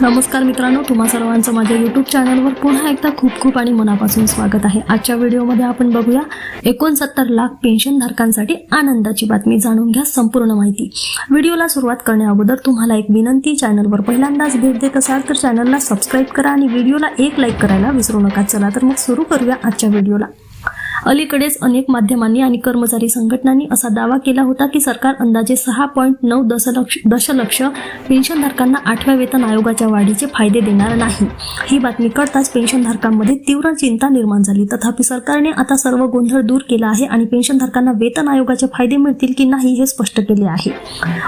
नमस्कार मित्रांनो तुम्हा सर्वांचं माझ्या यूट्यूब चॅनलवर पुन्हा एकदा खूप खूप आणि मनापासून स्वागत आहे. आजच्या व्हिडिओमध्ये आपण बघूया एकोणसत्तर लाख पेन्शनधारकांसाठी आनंदाची बातमी जाणून घ्या संपूर्ण माहिती. व्हिडिओला सुरुवात करण्याअगोदर तुम्हाला एक विनंती चॅनलवर पहिल्यांदाच भेट देत असाल तर चॅनलला सबस्क्राईब करा आणि व्हिडिओला एक लाईक करायला विसरू नका. चला तर मग सुरू करूया आजच्या व्हिडिओला. अलीकडेच अनेक माध्यमांनी आणि कर्मचारी संघटनांनी असा दावा केला होता की सरकार अंदाजे सहा पॉईंट नऊ दशलक्ष दशलक्ष पेन्शनधारकांना आठव्या वेतन आयोगाच्या वाढीचे फायदे देणार नाही. ही बातमी कळताच पेन्शनधारकांमध्ये तीव्र चिंता निर्माण झाली. तथापि सरकारने आता सर्व गोंधळ दूर केला आहे आणि पेन्शनधारकांना वेतन आयोगाचे फायदे मिळतील की नाही हे स्पष्ट केले आहे.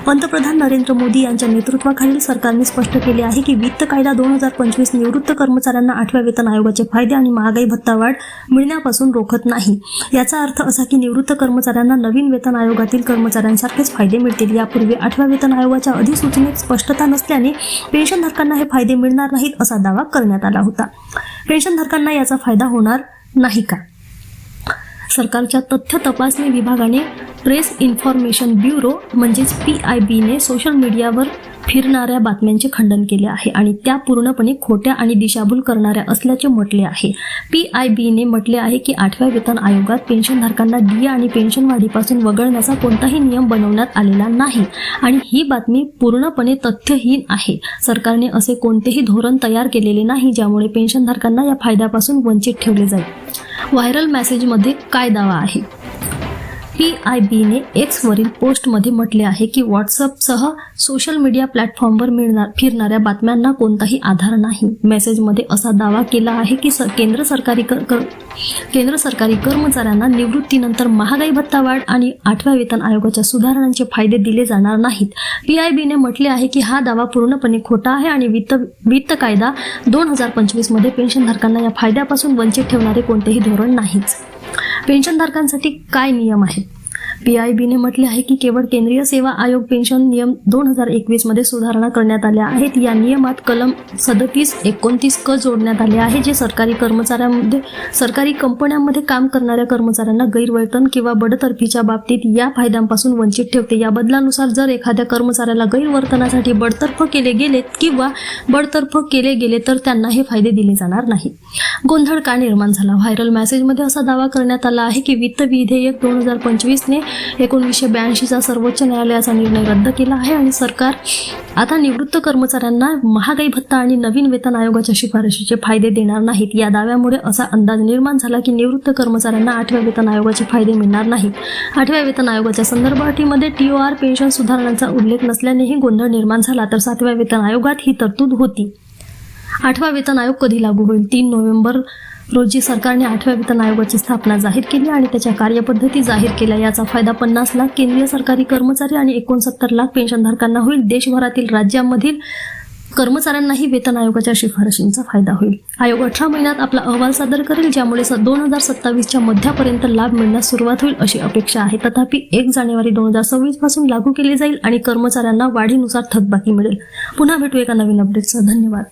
पंतप्रधान नरेंद्र मोदी यांच्या नेतृत्वाखालील सरकारने स्पष्ट केले आहे की वित्त कायदा दोन हजार पंचवीस निवृत्त कर्मचाऱ्यांना आठव्या वेतन आयोगाचे फायदे आणि महागाई भत्ता वाढ मिळण्यापासून रोखत नाही. याचा अर्थ असा की निवृत्त कर्मचाऱ्यांना नवीन वेतन आयोगातील कर्मचाऱ्यांसारखेच फायदे मिळतील. यापूर्वी आठव्या वेतन आयोगाच्या अधिसूचनेत स्पष्टता नसल्याने पेन्शनधारकांना हे फायदे मिळणार नाहीत असा दावा करण्यात आला होता. पेन्शनधारकांना याचा फायदा होणार नाही का? सरकारच्या तथ्य तपासणी विभागाने प्रेस इन्फॉर्मेशन ब्युरो म्हणजेच पी आय बीने सोशल मीडियावर फिरणाऱ्या बातम्यांचे खंडन केले आहे आणि त्या पूर्णपणे खोट्या आणि दिशाभूल करणाऱ्या असल्याचे म्हटले आहे. पी आय बीने म्हटले आहे की आठव्या वेतन आयोगात पेन्शनधारकांना डिया आणि पेन्शन वाढीपासून वगळण्याचा कोणताही नियम बनवण्यात आलेला नाही आणि ही बातमी पूर्णपणे तथ्यहीन आहे. सरकारने असे कोणतेही धोरण तयार केलेले नाही ज्यामुळे पेन्शनधारकांना या फायद्यापासून वंचित ठेवले जाईल. व्हायरल मेसेजमध्ये काय दावा आहे? पी आय बीने एक्सवरील पोस्टमध्ये म्हटले आहे की व्हॉट्सअपसह सोशल मीडिया प्लॅटफॉर्मवर मिळणार फिरणाऱ्या बातम्यांना कोणताही आधार नाही. मेसेजमध्ये असा दावा केला आहे की स केंद्र सरकारी कर कर- केंद्र सरकारी कर्मचाऱ्यांना निवृत्तीनंतर महागाई भत्ता वाढ आणि आठव्या वेतन आयोगाच्या सुधारणांचे फायदे दिले जाणार नाहीत. पी आय बीने म्हटले आहे की हा दावा पूर्णपणे खोटा आहे आणि वित्त वित्त कायदा दोन हजार पंचवीसमध्ये पेन्शनधारकांना या फायद्यापासून वंचित ठेवणारे कोणतेही धोरण नाहीच. पेन्शनधारकांसाठी काय नियम आहेत? पी आय बीने म्हटले आहे की केवळ केंद्रीय सेवा आयोग पेन्शन नियम दोन हजार एकवीसमध्ये सुधारणा करण्यात आल्या आहेत. या नियमात कलम सदतीस एकोणतीस क जोडण्यात आले आहे जे सरकारी कर्मचाऱ्यांमध्ये सरकारी कंपन्यांमध्ये काम करणाऱ्या कर्मचाऱ्यांना गैरवर्तन किंवा बडतर्फीच्या बाबतीत या फायद्यांपासून वंचित ठेवते. या बदलानुसार जर एखाद्या कर्मचाऱ्याला गैरवर्तनासाठी बडतर्फ केले गेले किंवा बडतर्फ केले गेले तर त्यांना हे फायदे दिले जाणार नाही. गोंधळ का निर्माण झाला? व्हायरल मेसेजमध्ये असा दावा करण्यात आला आहे की वित्त विधेयक दोन हजार पंचवीसने एकोणीसशे ब्याऐंशीचा सर्वोच्च न्यायालयाचा निर्णय रद्द केला आहे आणि सरकार आता निवृत्त कर्मचाऱ्यांना महागाई भत्ता आणि नवीन वेतन आयोगाच्या शिफारशीचे फायदे देणार नाहीत. या दाव्यामुळे असा अंदाज निर्माण झाला की निवृत्त कर्मचाऱ्यांना आठव्या वेतन आयोगाचे फायदे मिळणार नाहीत. आठव्या वेतन आयोगाच्या संदर्भ अटीमध्ये आर पेन्शन सुधारणांचा उल्लेख नसल्यानेही गोंधळ निर्माण झाला तर सातव्या वेतन आयोगात ही तरतूद होती. आठवा वेतन आयोग कधी लागू होईल? तीन नोव्हेंबर रोजी सरकारने आठव्या वेतन आयोगाची स्थापना जाहीर केली आणि त्याच्या कार्यपद्धती जाहीर केल्या. याचा फायदा पन्नास लाख केंद्रीय सरकारी कर्मचारी आणि एकोणसत्तर लाख पेन्शनधारकांना होईल. देशभरातील राज्यांमधील कर्मचाऱ्यांनाही वेतन आयोगाच्या शिफारशींचा फायदा होईल. आयोग अठरा महिन्यात आपला अहवाल सादर करेल ज्यामुळे दोन हजार सत्तावीसच्या मध्यापर्यंत लाभ मिळण्यास सुरुवात होईल अशी अपेक्षा आहे. तथापि एक जानेवारी दोन हजार सव्वीसपासून लागू केली जाईल आणि कर्मचाऱ्यांना वाढीनुसार थकबाकी मिळेल. पुन्हा भेटू एका नवीन अपडेटसह धन्यवाद.